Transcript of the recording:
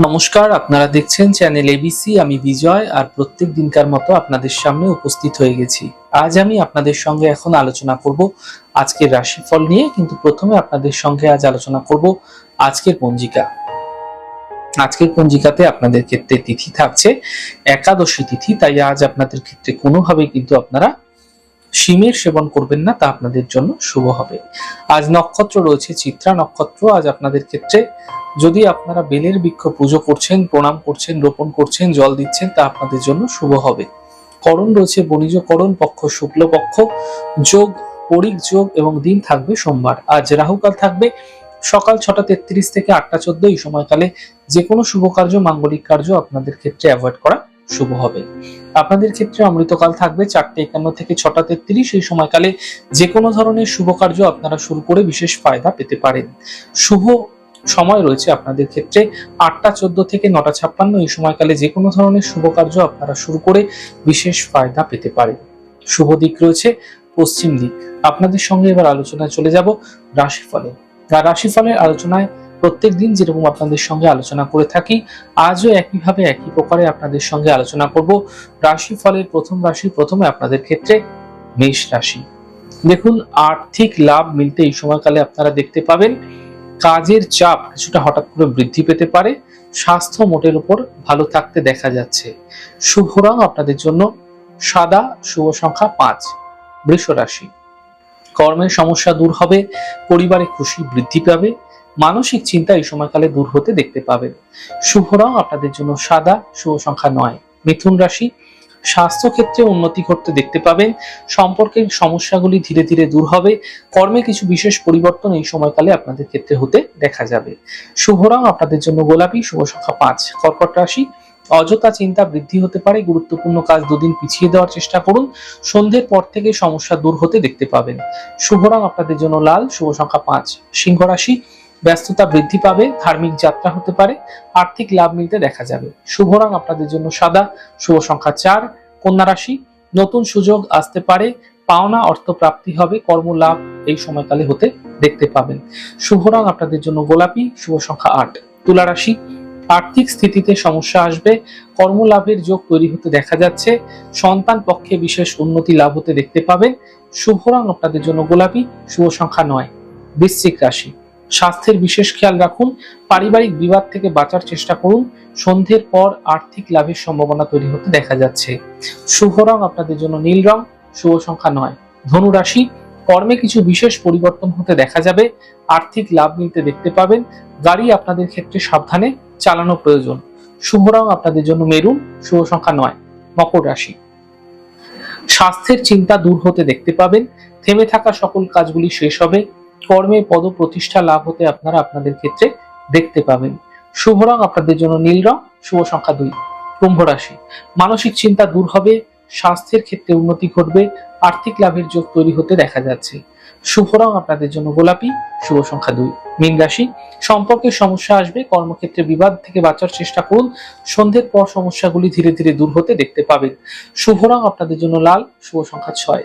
নমস্কার, আপনারা দেখছেন চ্যানেল এবিসি, আমি বিজয় আর প্রত্যেক দিনকার মতো আপনাদের সামনে উপস্থিত হয়ে গেছি। আজ আমি আপনাদের সঙ্গে এখন আলোচনা করব আজকের রাশিফল নিয়ে, কিন্তু প্রথমে আপনাদের সঙ্গে আজ আলোচনা করব আজকের পঞ্জিকা। আজকের পঞ্জিকাতে আপনাদের ক্ষেত্রে তিথি থাকছে, একাদশী তিথি, তাই আজ আপনাদের ক্ষেত্রে কোনোভাবেই কিন্তু আপনারা শিমের সেবন করবেন না, তা আপনাদের জন্য শুভ হবে। আজ নক্ষত্র রয়েছে, চিত্রা নক্ষত্র, আজ আপনাদের ক্ষেত্রে যদি আপনারা বেলের বৃক্ষ পুজো করছেন, প্রণাম করছেন, রোপণ করছেন, জল দিচ্ছেন, তা আপনাদের জন্য শুভ হবে। করণ রয়েছে বণিজ করণ, পক্ষ শুক্ল পক্ষ, যোগ, পরিক যোগ এবং দিন থাকবে সোমবার। আজ রাহুকাল থাকবে, সকাল ছটা তেত্রিশ থেকে আটটা চোদ্দ, এই সময়কালে যে কোনো শুভ কার্য, মাঙ্গলিক কার্য আপনাদের ক্ষেত্রে অ্যাভয়েড করা শুভ হবে। আপনাদের ক্ষেত্রে অমৃতকাল থাকবে চারটে একান্ন থেকে ছটা তেত্রিশ, এই সময়কালে যে কোনো ধরনের শুভ কার্য আপনারা শুরু করে বিশেষ ফায়দা পেতে পারেন। শুভ সময় রয়েছে আপনাদের ক্ষেত্রে। আটটা চোদ্দ থেকে নটা ছাপ্পান্ন এই সময়কালে যে কোনো ধরনের শুভ কার্য আপনারা শুরু করে বিশেষ ফায়দা পেতে পারেন। শুভ দিক রয়েছে, পশ্চিম দিক। আপনাদের সঙ্গে এবার আলোচনায় চলে যাব রাশিফলে। আর রাশিফলের আলোচনায় প্রত্যেক দিন যেরকম আপনাদের সঙ্গে আলোচনা করে থাকি, আজও একইভাবে একই প্রকারে আপনাদের সঙ্গে আলোচনা করব। রাশিফলের প্রথম রাশি প্রথমে আপনাদের ক্ষেত্রে মেষ রাশি। দেখুন, আর্থিক লাভ মিলতে এই সময়কালে আপনারা দেখতে পাবেন কাজের চাপ কিছুটা হঠাৎ করে বৃদ্ধি পেতে পারে। স্বাস্থ্য মোটের উপর ভালো থাকতে দেখা যাচ্ছে। শুভ রং আপনাদের জন্য। সাদা শুভ সংখ্যা পাঁচ, বৃষ রাশি। কর্মের সমস্যা দূর হবে, পরিবারে খুশি বৃদ্ধি পাবে, মানসিক চিন্তা এই সময়কালে দূর হতে দেখতে পাবেন। শুভ রং আপনাদের জন্য সাদা, শুভ সংখ্যা নয়, মিথুন রাশি। স্বাস্থ্য ক্ষেত্রে উন্নতি করতে দেখতে পাবেন সম্পর্কের সমস্যাগুলি ধীরে ধীরে দূর হবে, কর্মে কিছু বিশেষ পরিবর্তন এই সময়কালে আপনাদের ক্ষেত্রে হতে দেখা যাবে। শুভ রং আপনাদের জন্য গোলাপি, শুভ সংখ্যা পাঁচ। কর্কট রাশি, অযথা চিন্তা বৃদ্ধি হতে পারে, গুরুত্বপূর্ণ কাজ দুদিন পিছিয়ে দেওয়ার চেষ্টা করুন, সন্ধ্যের পর থেকে সমস্যা দূর হতে দেখতে পাবেন। শুভ রং আপনাদের জন্য লাল, শুভ সংখ্যা পাঁচ। সিংহ রাশি ব্যস্ততা বৃদ্ধি পাবে, ধার্মিক যাত্রা হতে পারে, আর্থিক লাভ মিলতে দেখা যাবে। শুভ রং আপনাদের জন্য সাদা, শুভ সংখ্যা চার, কন্যা রাশি, নতুন সুযোগ আসতে পারে, পাওনা অর্থ প্রাপ্তি হবে কর্ম লাভ এই সময়কালে হতে দেখতে পাবেন। শুভ রং আপনাদের জন্য গোলাপি, শুভ সংখ্যা আট। তুলা রাশি, আর্থিক স্থিতিতে সমস্যা আসবে, কর্মলাভের যোগ তৈরি হতে দেখা যাচ্ছে, সন্তান পক্ষে বিশেষ উন্নতি লাভ হতে দেখতে পাবেন। শুভ রং আপনাদের জন্য গোলাপি, শুভ সংখ্যা নয়। বৃশ্চিক রাশি স্বাস্থ্যের বিশেষ খেয়াল রাখুন, পারিবারিক বিবাদ থেকে বাঁচার চেষ্টা করুন, সন্ধ্যের পর আর্থিক লাভের সম্ভাবনা তৈরি হতে দেখা যাচ্ছে। শুভ রং আপনাদের জন্য নীল রং, শুভ সংখ্যা নয়। ধনু রাশি, কর্মে কিছু বিশেষ পরিবর্তন হতে দেখা যাবে, আর্থিক লাভ নিতে দেখতে পাবেন, গাড়ি আপনাদের ক্ষেত্রে সাবধানে চালানো প্রয়োজন। শুভ রং আপনাদের জন্য মেরুন, শুভ সংখ্যা নয়। মকর রাশি, স্বাস্থ্যের চিন্তা দূর হতে দেখতে পাবেন, থেমে থাকা সকল কাজগুলি শেষ হবে কর্মে পদ প্রতিষ্ঠা লাভ হতে আপনারা আপনাদের ক্ষেত্রে দেখতে পাবেন। শুভ রং আপনাদের জন্য নীল রং, শুভ সংখ্যা দুই, কুম্ভ রাশি। মানসিক চিন্তা দূর হবে, স্বাস্থ্যের ক্ষেত্রে উন্নতি ঘটবে, আর্থিক লাভের যোগ তৈরি হতে দেখা যাচ্ছে। শুভ রং আপনাদের জন্য গোলাপি, শুভ সংখ্যা দুই, মীন রাশি। সম্পর্কের সমস্যা আসবে, কর্মক্ষেত্রে বিবাদ থেকে বাঁচার চেষ্টা করুন, সন্ধ্যের পর সমস্যাগুলি ধীরে ধীরে দূর হতে দেখতে পাবেন। শুভ রং আপনাদের জন্য লাল, শুভ সংখ্যা ছয়।